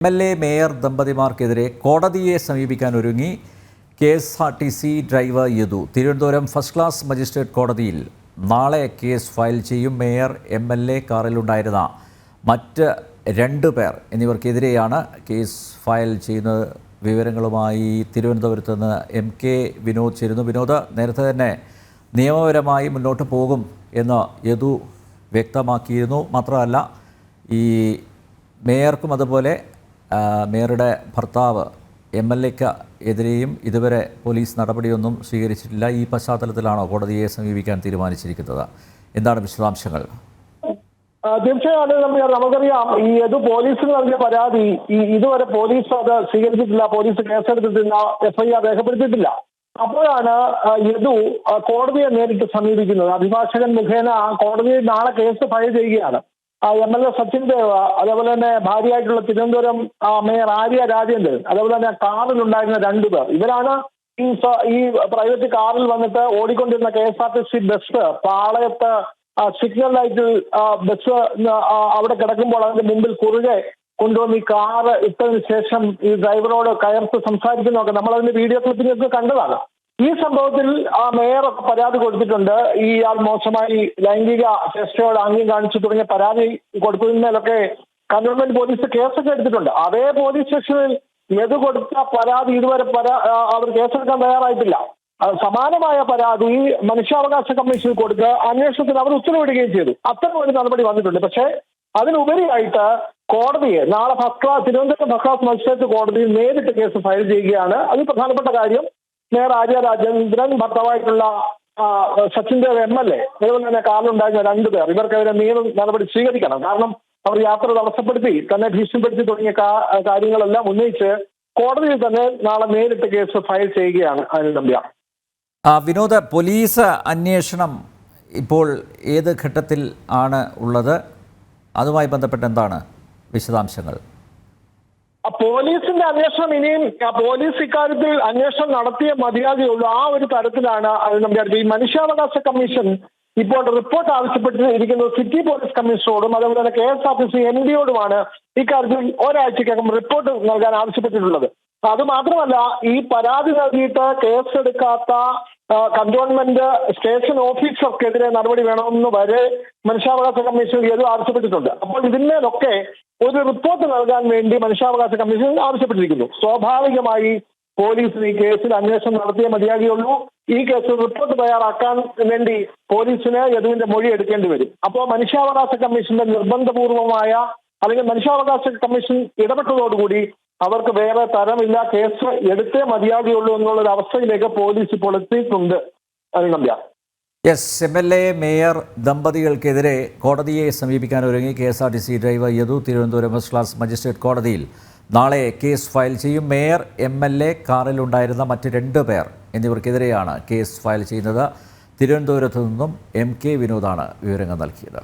M L A mayor ദമ്പതിമാർക്കെതിരെ കോടതിയെ സമീപിക്കാൻ ഒരുങ്ങി K S R T C driver Yadu. Thiruvananthapuram first class magistrate കോടതിയിൽ നാളെ കേസ് ഫയൽ ചെയ്യും മേയർ എം എൽ എ കാറിലുണ്ടായിരുന്ന മറ്റ് രണ്ട് പേർ എന്നിവർക്കെതിരെയാണ് കേസ് ഫയൽ ചെയ്യുന്നത് വിവരങ്ങളുമായി തിരുവനന്തപുരത്ത് നിന്ന് എം കെ വിനോദ് ചേരുന്നു. വിനോദ് നേരത്തെ തന്നെ നിയമപരമായി മുന്നോട്ട് പോകും എന്ന് യദു വ്യക്തമാക്കിയിരുന്നു. മാത്രമല്ല ഈ മേയർക്കും അതുപോലെ മേയറുടെ ഭർത്താവ് എം എൽ എക്ക് എതിരെയും ഇതുവരെ പോലീസ് നടപടിയൊന്നും സ്വീകരിച്ചിട്ടില്ല. ഈ പശ്ചാത്തലത്തിലാണോ കോടതിയെ സമീപിക്കാൻ തീരുമാനിച്ചിരിക്കുന്നത്? എന്താണ് വിശദാംശങ്ങൾ? തീർച്ചയായിട്ടും തീർച്ചയായും നമുക്ക് നമുക്കറിയാം ഈ ഇത് പോലീസിന് നൽകിയ പരാതി ഈ ഇതുവരെ പോലീസ് അത് സ്വീകരിച്ചിട്ടില്ല പോലീസ് കേസെടുത്തിട്ടില്ല എഫ്ഐആർ രേഖപ്പെടുത്തിയിട്ടില്ല. അപ്പോഴാണ് യദു കോടതിയെ നേരിട്ട് സമീപിക്കുന്നത്. അഭിഭാഷകൻ മുഖേന കോടതിയിൽ നാളെ കേസ് ഫയൽ ചെയ്യുകയാണ്. M L A Sachin Dev അതേപോലെ തന്നെ ഭാര്യയായിട്ടുള്ള തിരുവനന്തപുരം മേയർ ആര്യ രാജേന്ദ്രൻ അതേപോലെ തന്നെ കാറിലുണ്ടായിരുന്ന രണ്ടുപേർ ഇവരാണ് ഈ ഈ പ്രൈവറ്റ് കാറിൽ വന്നിട്ട് ഓടിക്കൊണ്ടിരുന്ന K S R T C bus പാളയത്ത് signal ലൈറ്റിൽ ബസ് അവിടെ കിടക്കുമ്പോൾ അതിന്റെ മുമ്പിൽ കുറുകെ കൊണ്ടുവന്ന് ഈ കാറ് ഇട്ടതിന് ശേഷം ഈ ഡ്രൈവറോട് കയർത്ത് സംസാരിക്കുന്നതൊക്കെ നമ്മൾ അതിന്റെ വീഡിയോ ക്ലിപ്പിംഗ് ഒക്കെ കണ്ടതാണ്. ഈ സംഭവത്തിൽ ആ മേയർ ഒക്കെ പരാതി കൊടുത്തിട്ടുണ്ട്. ഈ ആൾ മോശമായി ലൈംഗിക ചേഷ്ടയോട് ആംഗ്യം കാണിച്ചു തുടങ്ങിയ പരാതി കൊടുത്തതിന്മേലൊക്കെ കന്റോൺമെന്റ് പോലീസ് കേസൊക്കെ എടുത്തിട്ടുണ്ട്. അതേ പോലീസ് സ്റ്റേഷനിൽ എത് കൊടുത്ത പരാതി ഇതുവരെ പരാ അവർ കേസെടുക്കാൻ തയ്യാറായിട്ടില്ല. സമാനമായ പരാതി മനുഷ്യാവകാശ കമ്മീഷനിൽ കൊടുത്ത് അന്വേഷണത്തിന് അവർ ഉത്തരവിടുകയും ചെയ്തു. അത്തരം ഒരു നടപടി വന്നിട്ടുണ്ട്. പക്ഷേ അതിനുപരിയായിട്ട് കോടതിയെ നാളെ first class Thiruvananthapuram first class magistrate കോടതിയിൽ നേരിട്ട് കേസ് ഫയൽ ചെയ്യുകയാണ്. അത് പ്രധാനപ്പെട്ട കാര്യം Arya Rajendran ഭർത്താവായിട്ടുള്ള Sachin Dev M L A. അതുപോലെ തന്നെ കാറിലുണ്ടായിരുന്ന രണ്ടുപേർ ഇവർക്കെതിരെ നിയമ നടപടി സ്വീകരിക്കണം. കാരണം അവർ യാത്ര തടസ്സപ്പെടുത്തി തന്നെ ഭീഷണിപ്പെടുത്തി തുടങ്ങിയ കാര്യങ്ങളെല്ലാം ഉന്നയിച്ച് കോടതിയിൽ തന്നെ നാളെ നേരിട്ട് കേസ് ഫയൽ ചെയ്യുകയാണ് അനിൽ നമ്പ്യാർ വിനോദ പോലീസ് അന്വേഷണം ഇപ്പോൾ ഏത് ഘട്ടത്തിൽ ആണ് ഉള്ളത്? അതുമായി ബന്ധപ്പെട്ട് എന്താണ് വിശദാംശങ്ങൾ? പോലീസിന്റെ അന്വേഷണം ഇനിയും പോലീസ് ഇക്കാര്യത്തിൽ അന്വേഷണം നടത്തിയ മതിയാകുകയുള്ളൂ. ആ ഒരു തരത്തിലാണ് നമ്മുടെ ഈ മനുഷ്യാവകാശ കമ്മീഷൻ ഇപ്പോൾ റിപ്പോർട്ട് ആവശ്യപ്പെട്ടിരിക്കുന്നത് സിറ്റി പോലീസ് കമ്മീഷണറോടും അതുപോലെ തന്നെ K S R T C M ഡിയോടുമാണ് ഇക്കാര്യത്തിൽ ഒരാഴ്ചക്കകം റിപ്പോർട്ട് നൽകാൻ ആവശ്യപ്പെട്ടിട്ടുള്ളത്. അത് മാത്രമല്ല ഈ പരാതി നൽകിയിട്ട് കേസെടുക്കാത്ത കന്റോൺമെന്റ് സ്റ്റേഷൻ ഓഫീസർക്കെതിരെ നടപടി വേണമെന്ന് വരെ മനുഷ്യാവകാശ കമ്മീഷൻ ഇത് ആവശ്യപ്പെട്ടിട്ടുണ്ട്. അപ്പോൾ ഇതിന്മേലൊക്കെ ഒരു റിപ്പോർട്ട് നൽകാൻ വേണ്ടി മനുഷ്യാവകാശ കമ്മീഷൻ ആവശ്യപ്പെട്ടിരിക്കുന്നു. സ്വാഭാവികമായി പോലീസ് ഈ കേസിൽ അന്വേഷണം നടത്തിയേ മതിയാകുകയുള്ളൂ. ഈ കേസിൽ റിപ്പോർട്ട് തയ്യാറാക്കാൻ വേണ്ടി പോലീസിന് യദുവിന്റെ മൊഴി എടുക്കേണ്ടി വരും. അപ്പോൾ മനുഷ്യാവകാശ കമ്മീഷന്റെ നിർബന്ധപൂർവമായ അല്ലെങ്കിൽ മനുഷ്യാവകാശ കമ്മീഷൻ ഇടപെട്ടതോടുകൂടി അവർക്ക് വേറെ തരമില്ല കേസ് എടുത്തേ മതിയാകുകയുള്ളൂ എന്നുള്ള ഒരു അവസ്ഥയിലേക്ക് പോലീസ് ഇപ്പോൾ എത്തിയിട്ടുണ്ട്. Nambiar. Yes M L A mayor ദമ്പതികൾക്കെതിരെ കോടതിയെ സമീപിക്കാൻ ഒരുങ്ങി K S R T C driver Yadu Thiruvananthapuram first class magistrate കോടതിയിൽ. നാളെ കേസ് ഫയൽ ചെയ്യും. മേയർ എം എൽ എ കാറിലുണ്ടായിരുന്ന മറ്റ് രണ്ട് പേർ എന്നിവർക്കെതിരെയാണ് കേസ് ഫയൽ ചെയ്യുന്നത്. തിരുവനന്തപുരത്ത് നിന്നും എം കെ വിനോദാണ് വിവരങ്ങൾ നൽകിയത്.